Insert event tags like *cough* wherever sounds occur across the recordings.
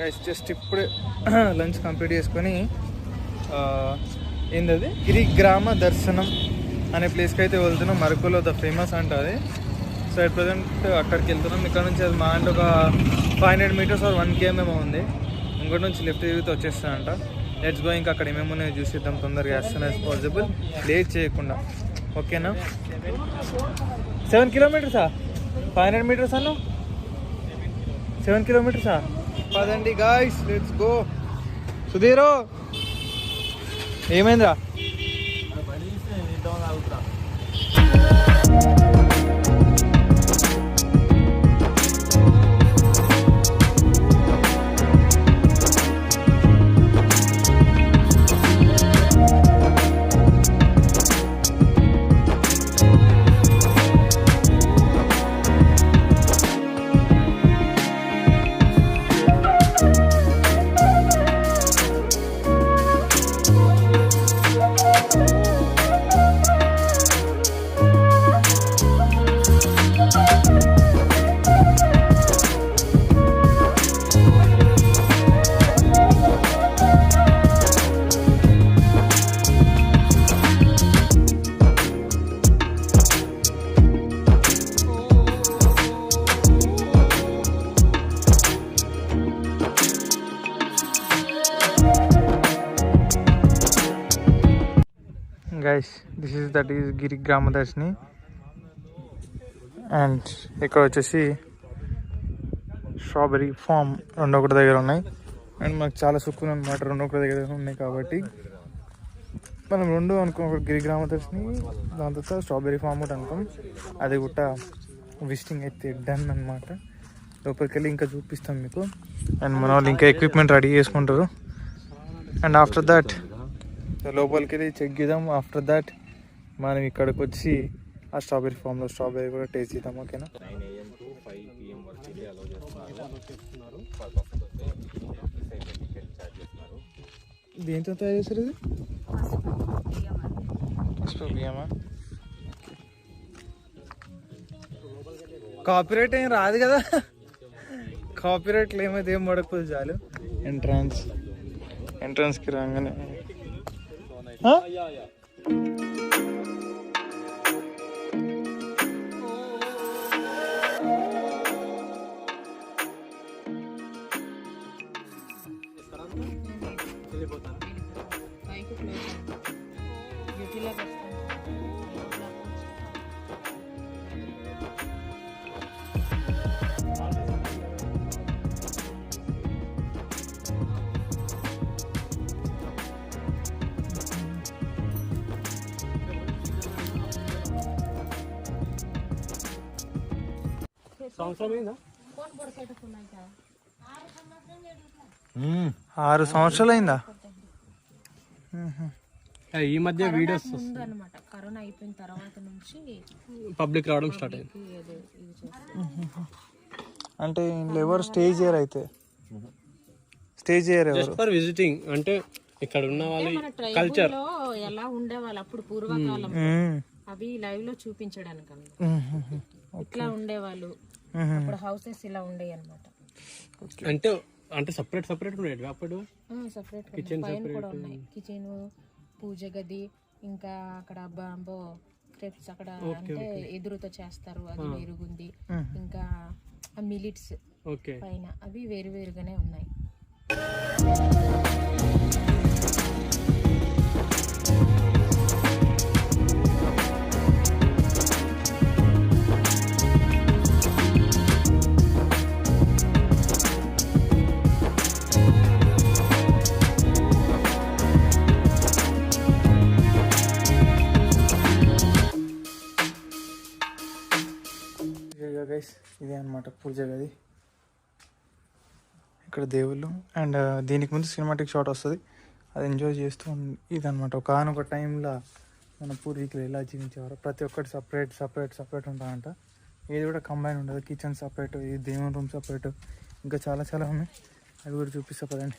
Guys just ఇప్పుడే lunch complete చేసుకొని ఏంటది ఏందది? గిరి గ్రామ దర్శనం అనే ప్లేస్కి అయితే వెళ్తున్నాం. మరకులో ద ఫేమస్ అంట అది. సో అట్ ప్రజెంట్ అక్కడికి వెళ్తున్నాం. ఇక్కడ నుంచి అది మా అంటే ఒక five hundred meters or one KMM ఏమో ఉంది. ఇంకోటి నుంచి లెఫ్ట్ తిరిగితే వచ్చేస్తానంట లెట్స్ గో ఇంకా అక్కడ ఏమేమి ఉన్నాయో చూసిద్దాం తొందరగా as soon as possible late చేయకుండా. ఓకేనా? సెవెన్ కిలోమీటర్సా ఫైవ్ హండ్రెడ్ మీటర్స్ అన్నా? సెవెన్ కిలోమీటర్సా పదండి గాయస్ లెట్స్ గో సుధీరు ఏమైందిరా? That is Giri Gramadarshini and ఇక్కడ వచ్చేసి స్ట్రాబెరీ ఫామ్ రెండు ఒకటి దగ్గర ఉన్నాయి. అండ్ మాకు చాలా సుక్కులు అనమాట రెండు ఒకటి దగ్గర ఉన్నాయి కాబట్టి. మనం రెండు అనుకో ఒకటి గిరి గ్రామదర్శిని దాని తర్వాత స్ట్రాబెరీ ఫామ్ కూడా అనుకోం అది కూడా విజిటింగ్ అయితే డన్ అనమాట లోపలికి వెళ్ళి ఇంకా చూపిస్తాం మీకు. అండ్ మన వాళ్ళు ఇంకా ఎక్విప్మెంట్ రెడీ చేసుకుంటారు. అండ్ ఆఫ్టర్ దాట్ లోపలికి వెళ్ళి చెక్ చేద్దాం. ఆఫ్టర్ దట్ మనం ఇక్కడికి వచ్చి ఆ స్ట్రాబెరీ ఫామ్లో స్ట్రాబెరీ కూడా టేస్ట్ చేద్దాం ఓకేనా? దేంతో తయారు చేస్తారు ఇది? పసుపు బియ్యమా? కాపీరైట్ ఏం రాదు కదా. కాపీరైట్లు ఏమైతే ఏం పడకపోతే చాలు. ఎంట్రన్స్ ఎంట్రన్స్కి రాగానే. ఆరు సంవత్సరాలు అయిందా? ఈ మధ్య వీడియోస్ ముందు అనమాట కరోనా అయిపోయిన తర్వాత నుంచి పబ్లిక్ రావడం స్టార్ట్ అయింది. అంటే ఎవరు స్టే చేయరు అయితే? స్టే చేయరు ఎవరు? జస్ట్ ఫర్ విజిటింగ్ అంటే ఇక్కడ ఉన్న వాళ్ళ లో ఎలా ఉండేవాళ్ళు అప్పుడు పూర్వకాలం. అవి లైవ్లో చూపించడానికి. ఇట్లా ఉండేవాళ్ళు. అప్పుడు హౌసెస్ ఇలా ఉండేవి అనమాట అంటే అంటే సపరేట్ సపరేట్ ఉండేవి అప్పుడు? సపరేట్ పైన కూడా ఉన్నాయి. కిచెన్ పూజ గది ఇంకా అక్కడ బాంబో క్రెప్స్ అక్కడ అంటే ఎదురుతో చేస్తారు. అది వేరుగుంది. ఇంకా మిలిట్స్ ఓకే పైన అవి వేరు వేరుగానే ఉన్నాయి. ఇదే అనమాట పూజ గది. ఇక్కడ దేవుళ్ళు అండ్ దీనికి ముందు సినిమాటిక్ షాట్ వస్తుంది. అది ఎంజాయ్ చేస్తూ ఇదనమాట ఒక ఆనొక టైంలో మన పూర్వీకులు ఎలా జీవించేవారు ప్రతి ఒక్కటి సపరేట్ సపరేట్ సపరేట్ ఉంటారంట ఏది కూడా కంబైన్ ఉండదు. కిచెన్ సపరేట్ ఈ దేవుని రూమ్ సపరేట్ ఇంకా చాలా చాలా ఉన్నాయి. అవి కూడా చూపిస్తా పదండి.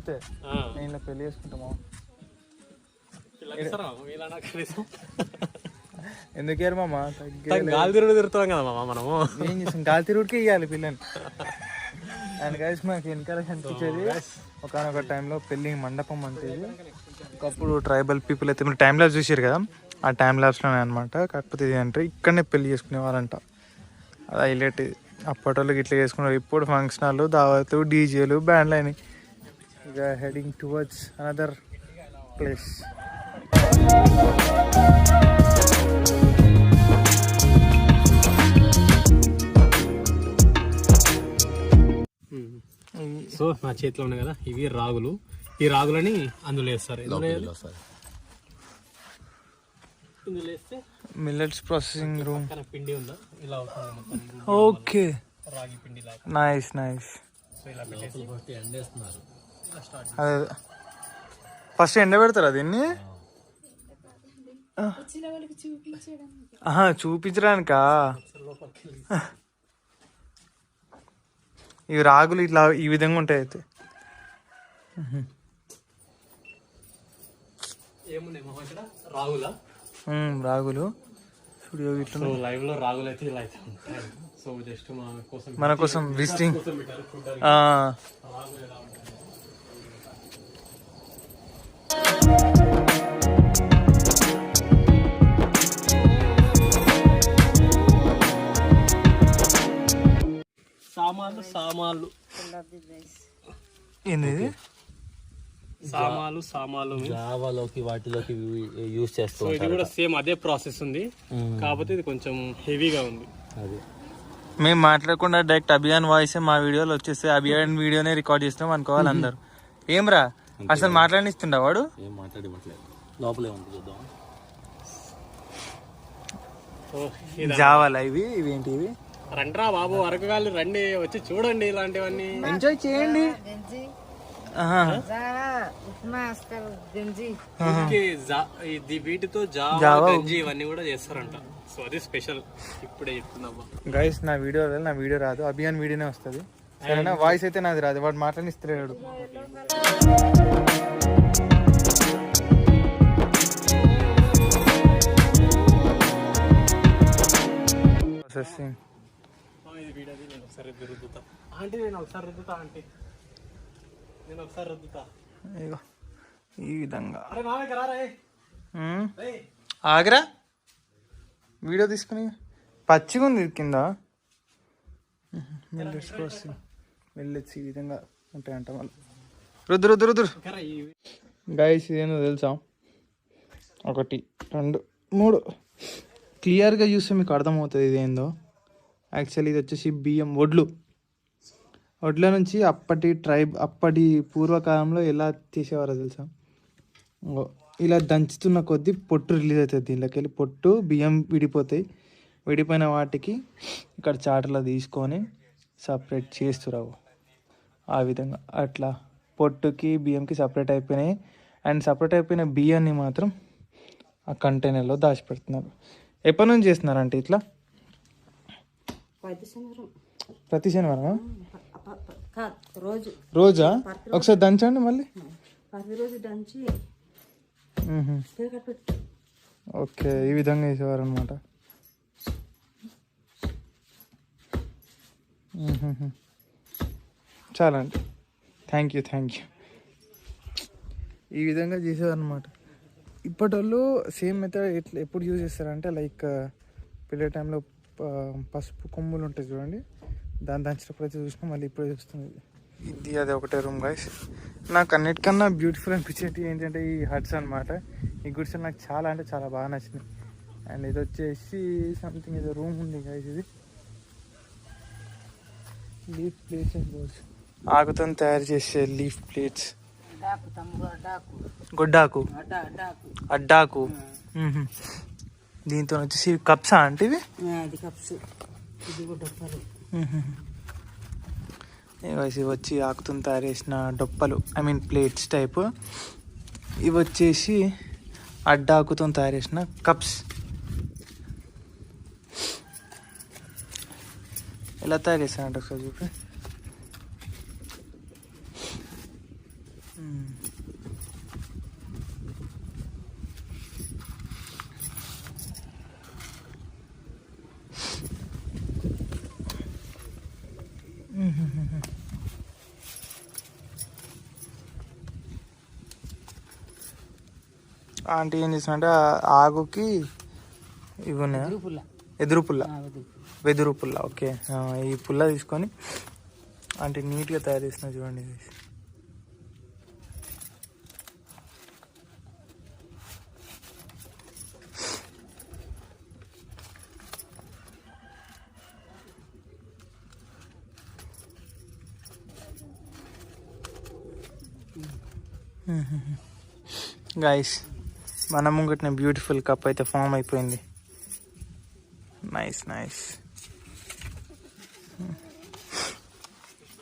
కుదిరితే. నేను పెళ్ళి చేసుకుంటామా. ఎందుకేరు మామ? గాలి తిరుగుడు తిరుగుతాం కదా మామ మనము. ఏం చేసాం గాలి తిరుగుడికి ఇవ్వాలి పిల్లని. అండ్ గైస్ మాకు వెనకాల కనిపించేది ఒకనొక టైంలో పెళ్ళి మండపం అంటే. ఒకప్పుడు ట్రైబల్ పీపుల్ అయితే మీరు టైం ల్యాబ్స్ చూసారు కదా? ఆ టైం ల్యాబ్స్లోనే అనమాట కాకపోతే ఇది అంటే ఇక్కడనే పెళ్ళి చేసుకునేవారంట అది హైలైట్. అప్పటి వాళ్ళకి ఇట్లా చేసుకున్నారు. ఇప్పుడు ఫంక్షన్ హాల్ దావత్ డీజేలు బ్యాండ్లు అయినాయి. ఇక heading towards another place so నా చేతిలో ఉన్నాయి కదా ఇవి రాగులు. ఈ రాగులని అందులో వేస్తారు. ఎందులో మిల్లెట్స్ ప్రాసెసింగ్ రూమ్ పిండి ఉందా? ఇలా ఓకే రాగి పిండి నైస్ నైస్ సో ఇలా పెట్టేసి స్టార్ట్ అదే ఫస్ట్ ఎండ పెడతారా దీన్ని? చూపించడానికా? ఇవి రాగులు ఇట్లా ఈ విధంగా ఉంటాయి అయితే. రాగులా? స్టూడియో ఇట్లా సో లైవ్లో రాగులు అయితే ఇలా అయితే ఉంటాయి. సో జస్ట్ మన కోసం మన కోసం విజిటింగ్ కోసం పెట్టారు చూడడానికి రాగులు ఎలా ఉంటాయి సామాన్లు సామాన్లు. ఏంది? సామాలు సామాలు జావాలోకి వాటిలోకి యూజ్ చేస్తూ సో ఇది కూడా సేమ్ అదే ప్రాసెస్ ఉంది. కాకపోతే ఇది కొంచెం హెవీగా ఉంది. అది. మేము మాట్లాడకుండా డైరెక్ట్ అభియాన్ వాయిస్ మా వీడియోలు వచ్చేస్తే అభియాన్ వీడియోనే రికార్డ్ చేస్తున్నాం అనుకోవాలి అందరు. ఏమ్రా? అసలు మాట్లాడిస్తుండా వాడు? ఏం మాట్లాడివ్వట్లేదు. లోపలే ఉంది చూద్దాం. జావాలా ఇవి? ఇవేంటి ఇవి? రండ్రా బాబు అరకుగాళ్ళు రండి వచ్చి చూడండి ఇలాంటివన్నీ. ఎంజాయ్ చేయండి. వీటితో ఇవన్నీ కూడా చేస్తారంట. సో అది స్పెషల్. ఇప్పుడే చెప్తున్నావా గైస్ నా వీడియో నా వీడియో రాదు. అభియాన్ వీడియోనే వస్తుంది. సరేనా? వాయిస్ అయితే నాది రాదు వాడు మాట్లాడిస్తలేడు. ప్రాసెసింగ్ ఇది వీడది నేను ఒకసారి రుద్దుతా ఆంటీ నేను ఒకసారి రుద్దుతా ఆంటీ. నేను ఒకసారి రుద్దుతా. ఇగో ఈ విధంగా. అరే నా దగ్గర రా ఉమ్. ఆగరా? వీడియో తీసుకుని పచ్చిగా ఉంది కింద. మిల్లెట్స్ ప్రాసెసింగ్ మిల్లెట్స్ ఈ విధంగా ఉంటాయంట మళ్ళీ రుద్దు రుద్దు రుద్దు గైస్ ఇదేందో తెలుసా? ఒకటి రెండు మూడు. క్లియర్గా చూస్తే మీకు అర్థమవుతుంది ఇదేందో. యాక్చువల్లీ ఇది వచ్చేసి బియ్యం వడ్లు. వడ్ల నుంచి అప్పటి ట్రైబ్ అప్పటి పూర్వకాలంలో ఎలా తీసేవారో తెలుసా? ఇలా దంచుతున్న కొద్దీ పొట్టు రిలీజ్ అవుతుంది. దీనిలోకి వెళ్ళి పొట్టు బియ్యం విడిపోతాయి. విడిపోయిన వాటికి ఇక్కడ చాటలో తీసుకొని సపరేట్ చేస్తురావు. ఆ విధంగా అట్లా పొట్టుకి బియ్యంకి సపరేట్ అయిపోయినాయి. అండ్ సపరేట్ అయిపోయిన బియ్యాన్ని మాత్రం ఆ కంటైనర్లో దాచిపెడుతున్నారు. ఎప్పటి నుంచి చేస్తున్నారంటే ఇట్లా? ప్రతి శనివారం. రోజు. రోజా? ఒకసారి దంచండి మళ్ళీ. రోజు దంచి ఓకే ఈ విధంగా వేసేవారు అనమాట చాలా థ్యాంక్ యూ థ్యాంక్ యూ. ఈ విధంగా చేసేవారు అనమాట ఇప్పటి వాళ్ళు సేమ్ మెథడ్ ఎట్లా ఎప్పుడు యూజ్ చేస్తారంటే లైక్ పిల్లల టైంలో పసుపు కొమ్ములు ఉంటాయి చూడండి. దాన్ని దంచినప్పుడు అయితే చూసినా మళ్ళీ ఇప్పుడే చూస్తుంది ఇది అదే ఒకటే రూమ్ గైస్ నాకు అన్నిటికన్నా బ్యూటిఫుల్ అనిపించేది ఏంటంటే ఈ హట్స్ అనమాట ఈ గుడ్స్ నాకు చాలా అంటే చాలా బాగా నచ్చింది. అండ్ ఇది వచ్చేసి సంథింగ్ ఏదో రూమ్ ఉంది గైస్ ఇది. లీఫ్ ప్లేట్స్ అండ్ ఆకుతో తయారు చేసే లీఫ్ ప్లేట్స్ గొడ్డాకు. అడ్డా అడ్డాకు. దీంతో వచ్చేసి కప్సా అంటే ఇవి? ఇవి వచ్చి ఆకుతో తయారు చేసిన డొప్పలు ఐ మీన్ ప్లేట్స్ టైప్. ఇవి వచ్చేసి అడ్డాకుతో తయారు చేసిన కప్స్. ఎలా తయారు చేస్తారంట ఒకసారి చూపి. ఆంటీ ఏం చేస్తుందంటే ఆ ఆకుకి ఇవి ఉన్నాయా? పుల్ల. ఎదురు పుల్ల. వెదురు పుల్ల ఓకే. ఈ పుల్ల తీసుకొని అంటే నీట్గా తయారు చేసిన చూడండి ఇది. *laughs* గాయస్ మన ముంగట్న బ్యూటిఫుల్ కప్ అయితే ఫామ్ అయిపోయింది. నైస్ నైస్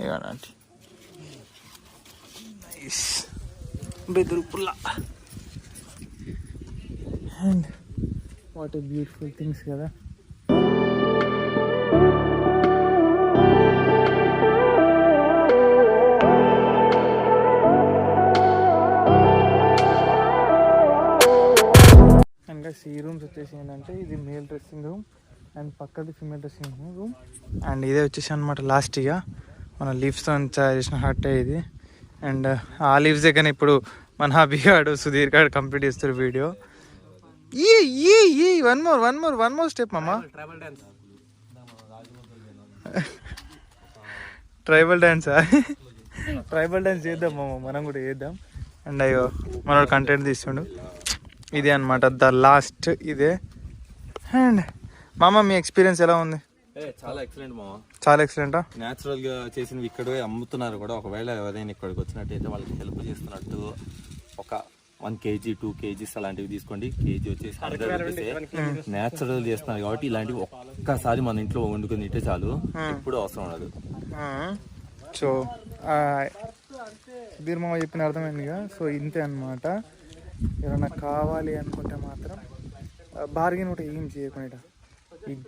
ఇవ్వనండి నైస్ బెదురు పుల్ల. అండ్ వాట్ బ్యూటిఫుల్ థింగ్స్ కదా. ఈ రూమ్స్ వచ్చేసి ఏంటంటే ఇది మేల్ డ్రెస్సింగ్ రూమ్ అండ్ పక్కది ఫిమేల్ డ్రెస్సింగ్ రూమ్ అండ్ ఇదే వచ్చేసి అనమాట లాస్ట్ ఇక. మన లీవ్స్తో తయారు చేసిన హట్ ఇది. అండ్ ఆ లీవ్స్ దగ్గర ఇప్పుడు మన హబీగాడు సుధీర్ గారు కంప్లీట్ చేస్తారు వీడియో ఈ ఈ ఈ one more one more one more step అమ్మా ట్రైబల్ డ్యాన్స్ ట్రైబల్ డ్యాన్సా చేద్దాం మనం కూడా చేద్దాం. అండ్ అయ్యో మనోడు కంటెంట్ తీస్తుండు. ఇదే అనమాట ద లాస్ట్ ఇదే. అండ్ మామ మీ ఎక్స్పీరియన్స్ ఎలా ఉంది? ఏ చాలా ఎక్సలెంట్ మామ. చాలా ఎక్సలెంటా న్యాచురల్గా చేసినవి ఇక్కడే అమ్ముతున్నారు కూడా. ఒకవేళ ఎవరైనా ఇక్కడికి వచ్చినట్టయితే వాళ్ళకి హెల్ప్ చేస్తున్నట్టు ఒక వన్ కేజీ టూ కేజీస్ అలాంటివి తీసుకోండి. కేజీ వచ్చేసి హండ్రెడ్ రూపీస్ న్యాచురల్ చేస్తున్నారు కాబట్టి ఇలాంటివి ఒక్కసారి మన ఇంట్లో వండుకొని తింటే చాలు. ఎప్పుడు అవసరం ఉండదు. సో సుధీర్ మామ చెప్పిన అర్థమైందిగా. సో ఇంతే అనమాట ఏమైనా కావాలి అనుకుంటే మాత్రం బార్గెన్ ఒకటి ఏం చేయకుండా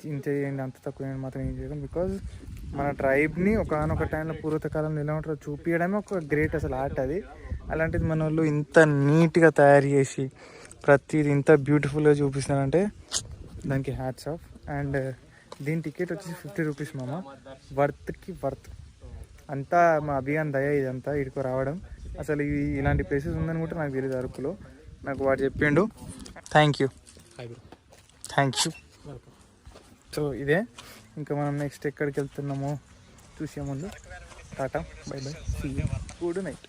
ఇంత చేయండి అంత తక్కువ చేయండి మాత్రం ఏం చేయడం బికాజ్ మన ట్రైబ్ని ఒకనొక టైంలో పూర్వతకాలంలో ఎలా ఉంటారో చూపించడమే ఒక గ్రేట్ అసలు ఆర్ట్ అది. అలాంటిది మన వాళ్ళు ఇంత నీట్గా తయారు చేసి ప్రతిది ఇంత బ్యూటిఫుల్గా చూపిస్తున్నారంటే దానికి హ్యాట్స్ ఆఫ్ అండ్ దీని టికెట్ వచ్చేసి ఫిఫ్టీ రూపీస్ మామ. వర్త్కి వర్త్ అంతా మా అభియాన్ దయ ఇదంతా ఇటుకు రావడం. అసలు ఇలాంటి ప్లేసెస్ ఉందని కూడా నాకు తెలియదు అరకులో నాకు వాడు చెప్పిండు. Thank you thank you so ఇదే. ఇంకా మనం నెక్స్ట్ ఎక్కడికి వెళ్తున్నామో చూసే ముందు. Tata bye bye good night